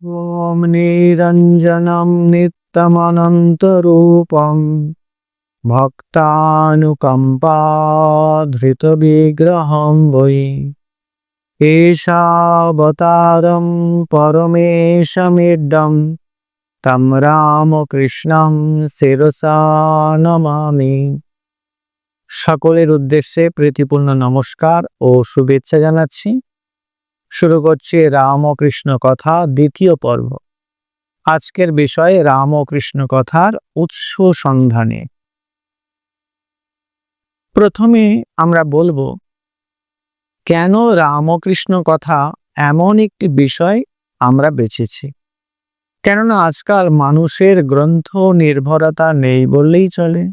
ॐ निरञ्जनं नित्यमनन्तरूपं भक्तानुकम्पाधृतविग्रहं वै एषावतारं परमेशमिड्डं तं রামকৃষ্ণং শিরসা নমামি সকলের উদ্দেশ্যে প্রীতিপূর্ণ নমস্কার ও শুভেচ্ছা জানাচ্ছি শুরু করছি রামকৃষ্ণ কথা, দ্বিতীয় পর্ব। আজকের বিষয় রামকৃষ্ণ কথার উৎস সন্ধানে। প্রথমে আমরা বলব, কেন রামকৃষ্ণ কথা এমন একটি বিষয় আমরা বেছেছি? কেননা আজকাল মানুষের গ্রন্থ নির্ভরতা নেই বললেই চলে।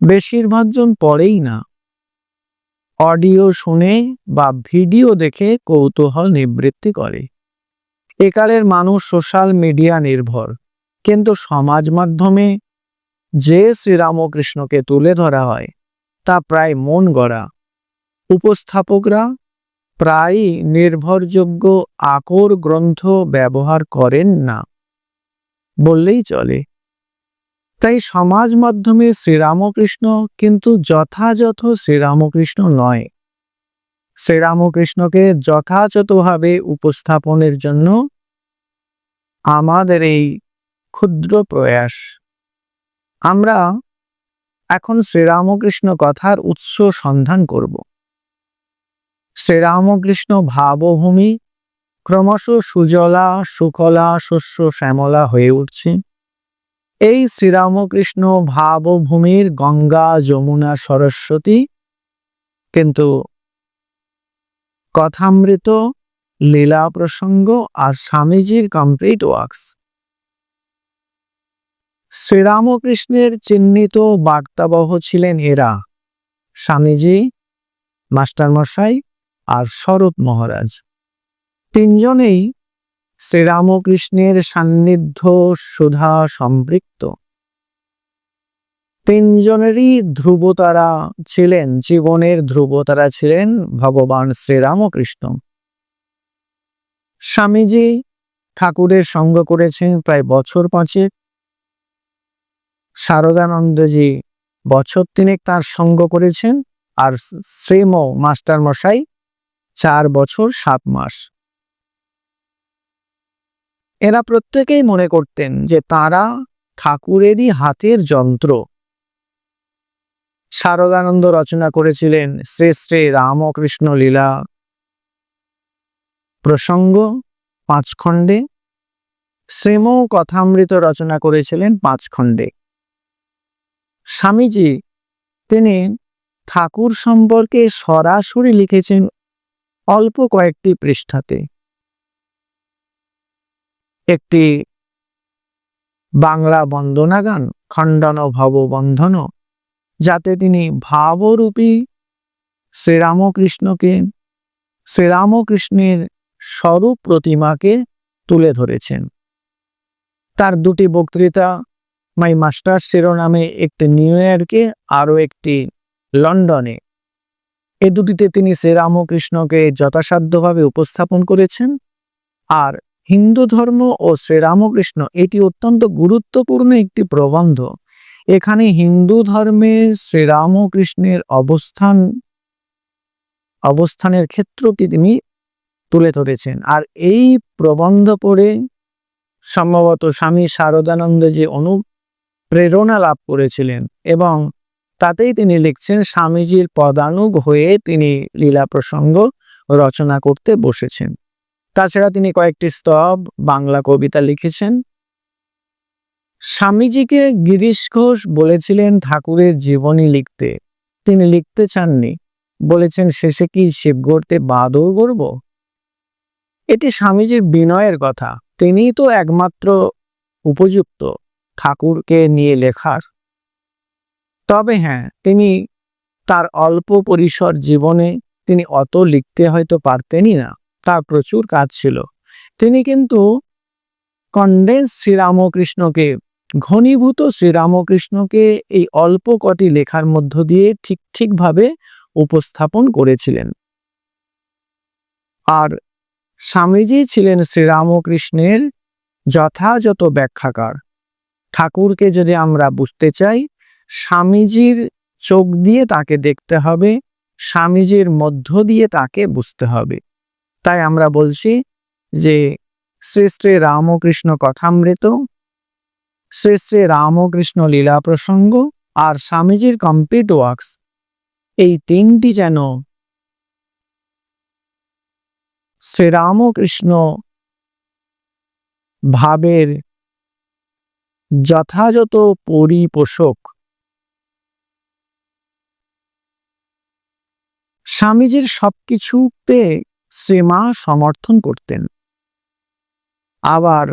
বেশিরভাগ জন পড়েই না। অডিও শুনে বা ভিডিও দেখে কৌতূহল নিবৃত্তি করে। একালের মানুষ সোশ্যাল মিডিয়া নির্ভর, কিন্তু সমাজ মাধ্যমে যে শ্রীরামকৃষ্ণকে তুলে ধরা হয়, তা প্রায় মন গড়া। উপস্থাপকরা প্রায়ই নির্ভরযোগ্য আকর গ্রন্থ ব্যবহার করেন না, বললেই চলে। তাই সমাজ মাধ্যমে শ্রীরামকৃষ্ণ কিন্তু যথাযথ শ্রীরামকৃষ্ণ নয়। শ্রীরামকৃষ্ণকে যথাযথভাবে উপস্থাপনের জন্য আমাদের এই ক্ষুদ্র প্রয়াস। আমরা এখন শ্রীরামকৃষ্ণ কথার উৎস সন্ধান করব। শ্রীরামকৃষ্ণ ভাবভূমি ক্রমশ সুজলা সুকলা শস্য, শ্যামলা হয়ে উঠছে। এই শ্রীরামকৃষ্ণ ভাবভূমির গঙ্গা, যমুনা, সরস্বতী কিন্তু কথামৃত, লীলা প্রসঙ্গ আর স্বামীজির কমপ্লিট ওয়ার্কস শ্রীরামকৃষ্ণের চিহ্নিত বার্তাবহ ছিলেন এরা স্বামীজি, মাস্টারমশাই আর শরৎ মহারাজ। তিনজনেই শ্রীরামকৃষ্ণের সান্নিধ্য সুধা সম্পৃক্ত। তিনজনেরই ধ্রুবতারা ছিলেন, জীবনের ধ্রুবতারা ছিলেন ভগবান শ্রীরামকৃষ্ণ। স্বামীজি ঠাকুরের সঙ্গ করেছেন প্রায় বছর পাঁচেক। শারদানন্দজি বছর তিনেক তার সঙ্গ করেছেন আর শ্রীম মাস্টার মশাই চার বছর সাত মাস। এরা প্রত্যেকেই মনে করতেন যে তারা ঠাকুরেরই হাতের যন্ত্র। শারদানন্দ রচনা করেছিলেন শ্রী শ্রী রামকৃষ্ণ লীলা। প্রসঙ্গ পাঁচ খণ্ডে শ্রেম কথামৃত রচনা করেছিলেন পাঁচ খণ্ডে স্বামীজি, তিনি ঠাকুর সম্পর্কে সরাসরি লিখেছেন অল্প কয়েকটি পৃষ্ঠাতে। একটি বাংলা বন্দনা গান খণ্ডন ভব বন্ধন যাতে তিনি ভাবরূপী শ্রীরামকৃষ্ণকে, শ্রীরামকৃষ্ণের স্বরূপ প্রতিমাকে তুলে ধরেছেন। তার দুটি বক্তৃতা, মাই মাস্টার শিরোনামে একটি নিউ ইয়র্কে, আরও একটি লন্ডনে। এ দুটিতে তিনি শ্রীরামকৃষ্ণকে যথাসাধ্যভাবে উপস্থাপন করেছেন, আর হিন্দু ধর্ম ও শ্রীরামকৃষ্ণ এটি অত্যন্ত গুরুত্বপূর্ণ একটি প্রবন্ধ। এখানে হিন্দু ধর্মে শ্রীরামকৃষ্ণের অবস্থান, অবস্থানের ক্ষেত্রটি তিনি তুলে ধরেছেন। আর এই প্রবন্ধ পড়ে সম্ভবত স্বামী শারদানন্দ যে অনুপ্রেরণা লাভ করেছিলেন এবং তাতেই তিনি লিখছেন, স্বামীজির পদানুগ হয়ে তিনি লীলা প্রসঙ্গ রচনা করতে বসেছেন। তাছাড়া তিনি কয়েকটি স্তব বাংলা কবিতা লিখেছেন। স্বামীজিকে গিরিশ ঘোষ বলেছিলেন ঠাকুরের জীবনী লিখতে। তিনি লিখতে চাননি। বলেছেন, শেষে কি শিব গড়তে বাদও করব এটি স্বামীজির বিনয়ের কথা। তিনি তো একমাত্র উপযুক্ত ঠাকুরকে নিয়ে লেখার। তবে হ্যাঁ তিনি তার অল্প পরিসর জীবনে তিনি অত লিখতে হয়তো পারতেনই না। তার প্রচুর কাজ ছিল। তিনি কিন্তু কন্ডেন্স শ্রীরামকৃষ্ণকে, ঘনীভূত শ্রীরামকৃষ্ণকে এই অল্প কটি লেখার মধ্য দিয়ে ঠিক ঠিকভাবে উপস্থাপন করেছিলেন। আর স্বামীজি ছিলেন শ্রীরামকৃষ্ণের যথাযথ ব্যাখ্যাকার। ঠাকুরকে যদি আমরা বুঝতে চাই, স্বামীজির চোখ দিয়ে তাকে দেখতে হবে, স্বামীজির মধ্য দিয়ে তাকে বুঝতে হবে। তাই আমরা বলছি যে শ্রী শ্রী রামকৃষ্ণ কথামৃত, শ্রী শ্রী রামকৃষ্ণ লীলা প্রসঙ্গ আর স্বামীজির কমপ্লিট ওয়ার্কস এই তিনটি যেন শ্রীরামকৃষ্ণ ভাবের যথাযথ পরিপোষক স্বামীজির সবকিছুতে শ্রীমা সমর্থন করতেন। আবার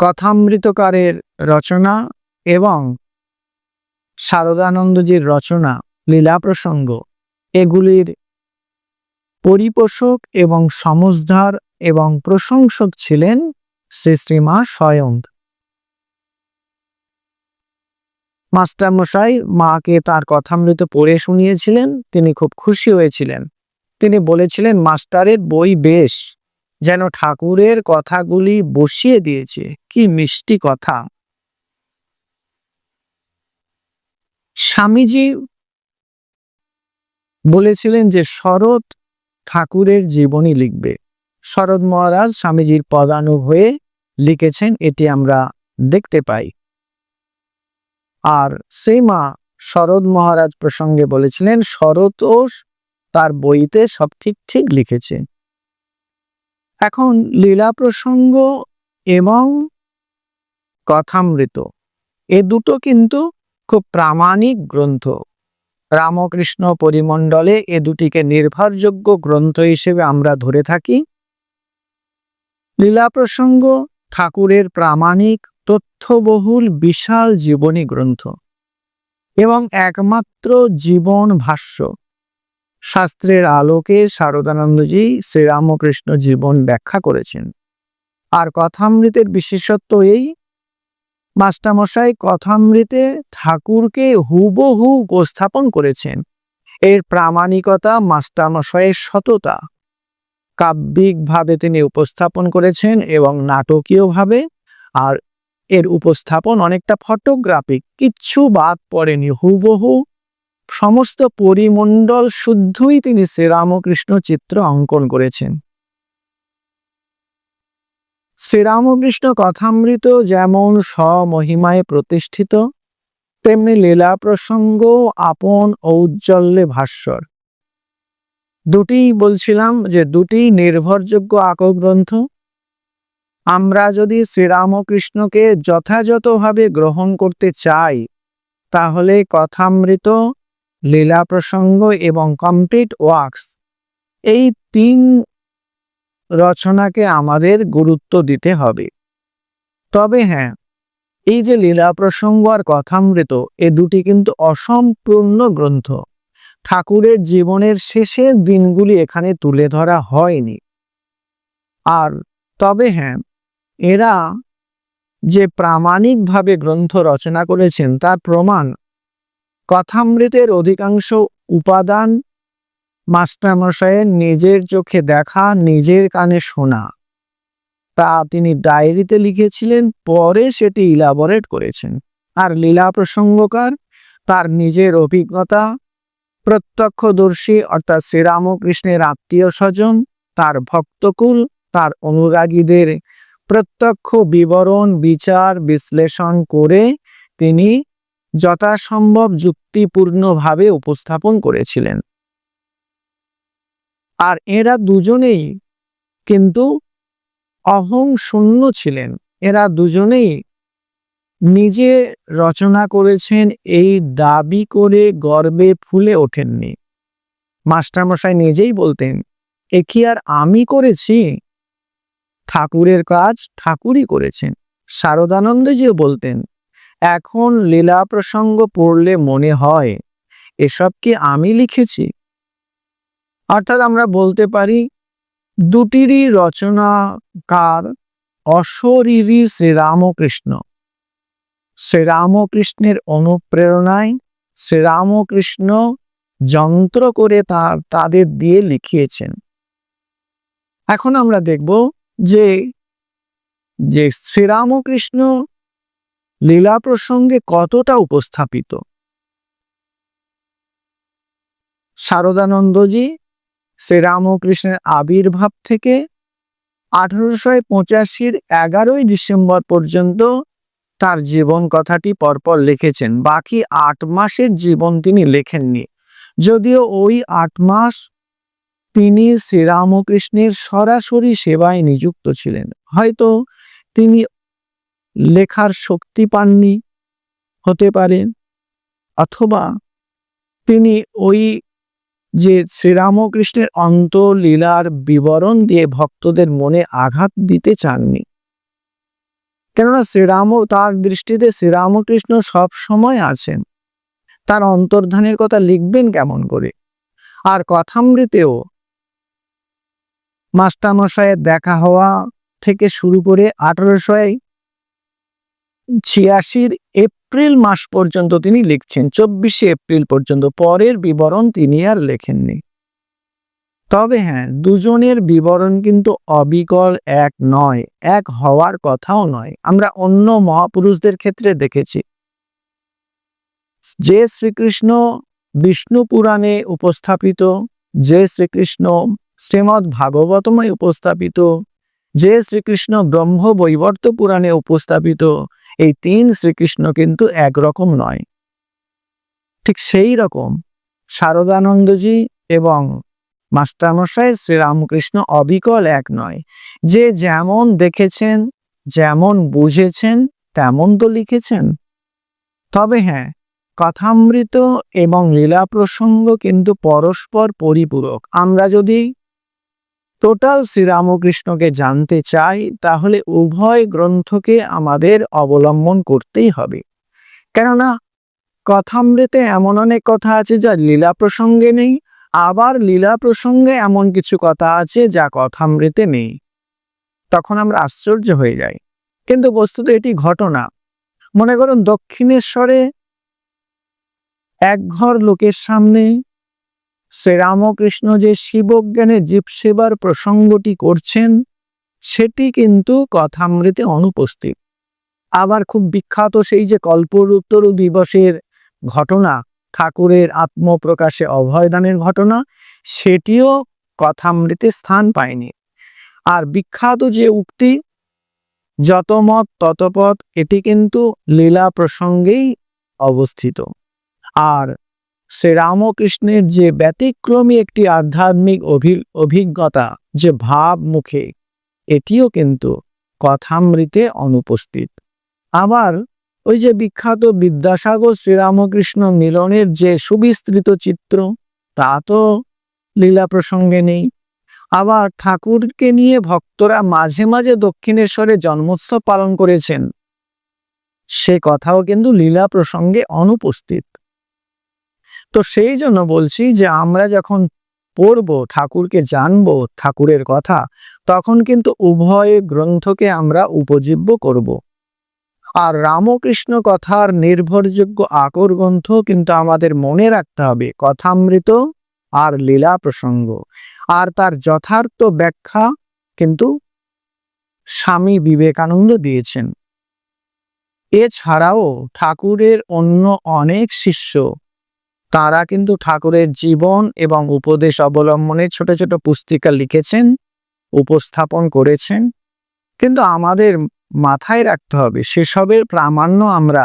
কথামৃতকারের রচনা এবং শারদানন্দজির রচনা, লীলা প্রসঙ্গ এগুলির পরিপোষক এবং সমজধার এবং প্রশংসক ছিলেন শ্রী শ্রীমা স্বয়ং। মাস্টারমশাই মাকে তার কথামৃত পড়ে শুনিয়েছিলেন, তিনি খুব খুশি হয়েছিলেন। তিনি বলেছিলেন, মাস্টারের বই বেশ, যেন ঠাকুরের কথাগুলি বসিয়ে দিয়েছে। কি মিষ্টি কথা। স্বামীজি বলেছিলেন যে, শরৎ ঠাকুরের জীবনী লিখবে। শরৎ মহারাজ স্বামীজির পদানুগ হয়ে লিখেছেন, এটি আমরা দেখতে পাই। আর সেই মা শরৎ মহারাজ প্রসঙ্গে বলেছিলেন শরৎও তার বইতে সব ঠিক ঠিক লিখেছে। এখন লীলা প্রসঙ্গ এবং কথামৃত, এ দুটো কিন্তু খুব প্রামাণিক গ্রন্থ। রামকৃষ্ণ পরিমণ্ডলে এ দুটিকে নির্ভরযোগ্য গ্রন্থ হিসেবে আমরা ধরে থাকি। লীলা প্রসঙ্গ ঠাকুরের প্রামাণিক, তথ্যবহুল, বিশাল জীবনী গ্রন্থ এবং একমাত্র জীবন ভাষ্য। শাস্ত্রের আলোকে শারদানন্দজি শ্রীরামকৃষ্ণ জীবন ব্যাখ্যা করেছেন। আর কথামৃতের বিশেষত্ব এই, মাস্টারমশাই কথামৃতে ঠাকুরকে হুবহু উপস্থাপন করেছেন। এর প্রামাণিকতা মাস্টারমশাইয়ের সততা। কাব্যিকভাবে তিনি উপস্থাপন করেছেন এবং নাটকীয়ভাবে, আর এর উপস্থাপন অনেকটা ফটোগ্রাফিক কিচ্ছু বাদ পড়েনি, হুবহু সমস্ত পরিমণ্ডল শুদ্ধই তিনি শ্রীরামকৃষ্ণ চিত্র অঙ্কন করেছেন। শ্রীরামকৃষ্ণ কথামৃত যেমন স্বমহিমায় প্রতিষ্ঠিত, তেমনি লীলা প্রসঙ্গ আপন ঔজ্জ্বল্যে ভাস্বর। দুটি বলছিলাম যে দুটি নির্ভরযোগ্য আকগ্রন্থ আমরা যদি শ্রীরামকৃষ্ণকে যথাযথভাবে গ্রহণ করতে চাই, তাহলে কথামৃত লীলা প্রসঙ্গ এবং কমপ্লিট ওয়ার্কস এই তিন রচনাকে আমাদের গুরুত্ব দিতে হবে। তবে হ্যাঁ এই যে লীলা প্রসঙ্গ আর কথামৃত, এ দুটি কিন্তু অসম্পূর্ণ গ্রন্থ। ঠাকুরের জীবনের শেষের দিনগুলি এখানে তুলে ধরা হয়নি। আর তবে হ্যাঁ এরা যে প্রামাণিকভাবে গ্রন্থ রচনা করেছেন, তার প্রমাণ কথামৃতের অধিকাংশ উপাদান মাস্টারমশাইয়ের নিজের চোখে দেখা, নিজের কানে শোনা। তা তিনি ডায়েরিতে লিখেছিলেন, পরে সেটি ইলাবরেট করেছেন। আর লীলা প্রসঙ্গকার তার নিজের অভিজ্ঞতা, প্রত্যক্ষদর্শী অর্থাৎ শ্রীরামকৃষ্ণের আত্মীয় স্বজন তার ভক্তকুল, তার অনুরাগীদের প্রত্যক্ষ বিবরণ, বিচার, বিশ্লেষণ করে তিনি যথাসম্ভব যুক্তিপূর্ণভাবে উপস্থাপন করেছিলেন। আর এরা দুজনেই কিন্তু অহং শূন্য ছিলেন। এরা দুজনেই নিজে রচনা করেছেন, এই দাবি করে গর্বে ফুলে ওঠেননি। মাস্টারমশাই নিজেই বলতেন, এ কি আর আমি করেছি? ঠাকুরের কাজ ঠাকুরই করেছেন। শারদানন্দজিও বলতেন এখন লীলা প্রসঙ্গ পড়লে মনে হয়, এসব কি আমি লিখেছি? অর্থাৎ আমরা বলতে পারি, দুটিরই রচনাকার অশরীরী শ্রীরামকৃষ্ণ। শ্রীরামকৃষ্ণের অনুপ্রেরণায় শ্রীরামকৃষ্ণ যন্ত্র করে তার, তাদের দিয়ে লিখিয়েছেন। এখন আমরা দেখব যে যে শ্রীরামকৃষ্ণ লীলা প্রসঙ্গে কতটা উপস্থাপিত? শারদানন্দজি, শ্রীরামকৃষ্ণের আবির্ভাব থেকে আঠারোশো পঁচাশির এগারোই ডিসেম্বর পর্যন্ত তার জীবন কথাটি পরপর লিখেছেন। বাকি আট মাসের জীবন তিনি লেখেননি। যদিও ওই আট মাস তিনি শ্রীরামকৃষ্ণের সরাসরি সেবায় নিযুক্ত ছিলেন। হয়তো তিনি লেখার শক্তি পাননি হতে পারেন অথবা তিনি ওই যে শ্রীরামকৃষ্ণের অন্তলীলার বিবরণ দিয়ে ভক্তদের মনে আঘাত দিতে চাননি। কেননা শ্রীরাম, তার দৃষ্টিতে শ্রীরামকৃষ্ণ সব সময় আছেন। তার অন্তর্ধানের কথা লিখবেন কেমন করে? আর কথামৃতেও মাস্টারমশাইয়ের দেখা হওয়া থেকে শুরু করে আঠারোশো ছিয়াশির এপ্রিল মাস পর্যন্ত তিনি লিখছেন, চব্বিশে এপ্রিল পর্যন্ত, পরের বিবরণ তিনি আর লেখেননি। তবে হ্যাঁ দুজনের বিবরণ কিন্তু অবিকল এক নয়, এক হওয়ার কথাও নয়। আমরা অন্য মহাপুরুষদের ক্ষেত্রে দেখেছি। যে শ্রীকৃষ্ণ বিষ্ণু পুরাণে উপস্থাপিত, যে শ্রীকৃষ্ণ শ্রীমৎ ভাগবতময় উপস্থাপিত, যে শ্রীকৃষ্ণ ব্রহ্ম বৈবর্ত পুরাণে উপস্থাপিত এই তিন শ্রীকৃষ্ণ কিন্তু একরকম নয়। ঠিক সেই রকম শারদানন্দজি এবং মাস্টারমশাই শ্রীরামকৃষ্ণ অবিকল এক নয়। যে যেমন দেখেছেন, যেমন বুঝেছেন, তেমন তো লিখেছেন। তবে হ্যাঁ কথামৃত এবং লীলা প্রসঙ্গ কিন্তু পরস্পর পরিপূরক। আমরা যদি টোটাল শ্রীরামকৃষ্ণকে জানতে চাই, তাহলে উভয় গ্রন্থকে আমাদের অবলম্বন করতেই হবে। কেননা কথামৃতে এমন অনেক কথা আছে যা লীলা প্রসঙ্গে নেই, আবার লীলা প্রসঙ্গে এমন কিছু কথা আছে যা কথামৃতে নেই। তখন আমরা আশ্চর্য হয়ে যাই। কিন্তু বস্তুত এটি ঘটনা। মনে করুন দক্ষিণেশ্বরে এক ঘর লোকের সামনে শ্রীরামকৃষ্ণ যে শিবজ্ঞানে জীবসেবার প্রসঙ্গটি করছেন, সেটি কিন্তু কথামৃতে অনুপস্থিত। আবার খুব বিখ্যাত সেই যে কল্পরুত্তর দিবসের ঘটনা, ঠাকুরের আত্মপ্রকাশে অভয়দানের ঘটনা, সেটিও কথামৃতে স্থান পায়নি। আর বিখ্যাত যে উক্তি, যত মত ততপথ এটি কিন্তু লীলা প্রসঙ্গেই অবস্থিত। আর শ্রীরামকৃষ্ণের যে ব্যতিক্রমী একটি আধ্যাত্মিক অভি, অভিজ্ঞতা, যে ভাব মুখে এটিও কিন্তু কথামৃতে অনুপস্থিত। আবার ওই যে বিখ্যাত বিদ্যাসাগর শ্রীরামকৃষ্ণ মিলনের যে সুবিস্তৃত চিত্র, তা তো লীলা প্রসঙ্গে নেই। আবার ঠাকুরকে নিয়ে ভক্তরা মাঝে মাঝে দক্ষিণেশ্বরে জন্মোৎসব পালন করেছেন। সে কথাও কিন্তু লীলা প্রসঙ্গে অনুপস্থিত। তো সেই জন্য বলছি যে আমরা যখন পড়ব, ঠাকুরকে জানব ঠাকুরের কথা, তখন কিন্তু উভয় গ্রন্থকে আমরা উপজীব্য করব। আর রামকৃষ্ণ কথার নির্ভরযোগ্য আকর গ্রন্থ কিন্তু আমাদের মনে রাখতে হবে, কথামৃত আর লীলা প্রসঙ্গ আর তার যথার্থ ব্যাখ্যা কিন্তু স্বামী বিবেকানন্দ দিয়েছেন এছাড়াও ঠাকুরের অন্য অনেক শিষ্য তারা কিন্তু ঠাকুরের জীবন এবং উপদেশ অবলম্বনে ছোট ছোট পুস্তিকা লিখেছেন, উপস্থাপন করেছেন। কিন্তু আমাদের মাথায় রাখতে হবে, সেসবের প্রামাণ্য আমরা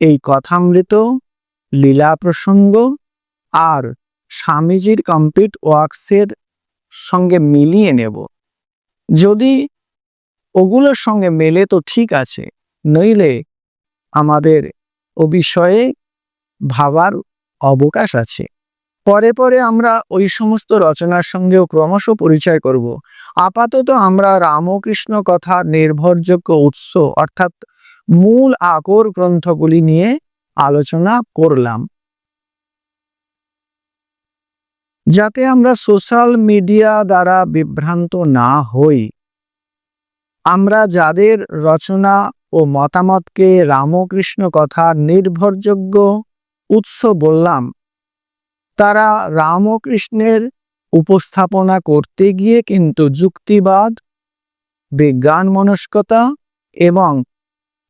এই কথামৃত, লীলা প্রসঙ্গ আর স্বামীজির কমপ্লিট ওয়ার্কসের সঙ্গে মিলিয়ে নেব। যদি ওগুলোর সঙ্গে মেলে তো ঠিক আছে, নইলে আমাদের ও বিষয়ে ভাবার অবকাশ আছে। পরে পরে আমরা ওই সমস্ত রচনার সঙ্গেও ক্রমশ পরিচয় করব। আপাতত আমরা রামকৃষ্ণ কথা নির্ভরযোগ্য উৎস অর্থাৎ মূল আকর গ্রন্থগুলি নিয়ে আলোচনা করলাম। যাতে আমরা সোশ্যাল মিডিয়া দ্বারা বিভ্রান্ত না হই। আমরা যাদের রচনা ও মতামতকে রামকৃষ্ণ কথা নির্ভরযোগ্য উৎস বললাম। তারা রামকৃষ্ণের উপস্থাপনা করতে গিয়ে কিন্তু যুক্তিবাদ বিজ্ঞান মনস্কতা এবং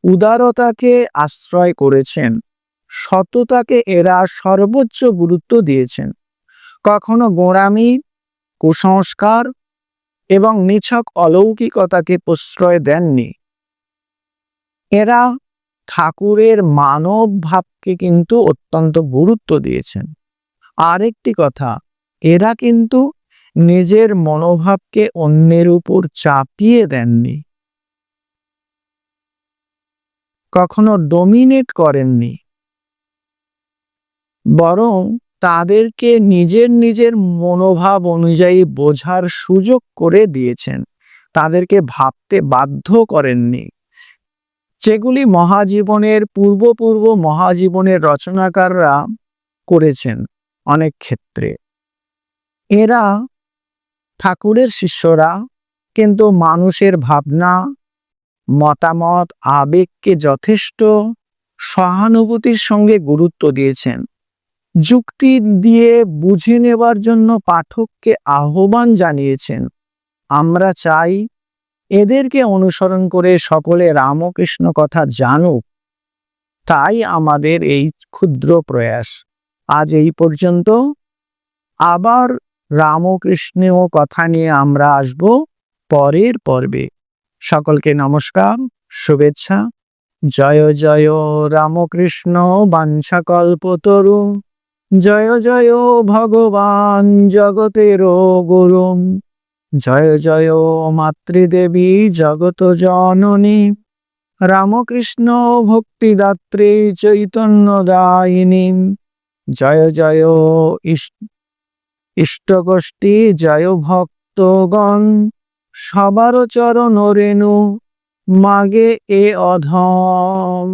উদারতাকে আশ্রয় করেছেন। সততাকে এরা সর্বোচ্চ গুরুত্ব দিয়েছেন। কখনো গোঁড়ামি, কুসংস্কার এবং নিছক অলৌকিকতাকে প্রশ্রয় দেননি। এরা ঠাকুরের মানব ভাবকে কিন্তু অত্যন্ত গুরুত্ব দিয়েছেন। আরেকটি কথা, এরা কিন্তু নিজের মনোভাবকে অন্যের উপর চাপিয়ে দেননি। কখনো ডোমিনেট করেননি। বরং তাদেরকে নিজের নিজের মনোভাব অনুযায়ী বোঝার সুযোগ করে দিয়েছেন। তাদেরকে ভাবতে বাধ্য করেননি। যেগুলি মহাজীবনের পূর্ব পূর্ব মহাজীবনের রচনাকাররা করেছেন অনেক ক্ষেত্রে। এরা ঠাকুরের শিষ্যরা, কিন্তু মানুষের ভাবনা, মতামত, আবেগকে যথেষ্ট সহানুভূতির সঙ্গে গুরুত্ব দিয়েছেন। যুক্তি দিয়ে বুঝে নেবার জন্য পাঠককে আহ্বান জানিয়েছেন, আমরা চাই এদেরকে অনুসরণ করে সকলে রামকৃষ্ণ কথা জানুক, তাই আমাদের এই ক্ষুদ্র প্রয়াস। আজ এই পর্যন্ত। আবার রামকৃষ্ণ কথা নিয়ে আমরা আসব পরের পর্বে। সকলকে নমস্কার, শুভেচ্ছা। জয় জয় রামকৃষ্ণ বাঞ্ছাকল্পতরু জয় জয় ভগবান জগতের গুরু। জয় জয় মাতৃদেবী জগত জননী। রামকৃষ্ণ ভক্তিদাত্রী চৈতন্য দায়িনী জয় জয় ইষ্টগোষ্ঠী জয় ভক্তগণ। সবার চরণ রেণু, মাগে এ অধম।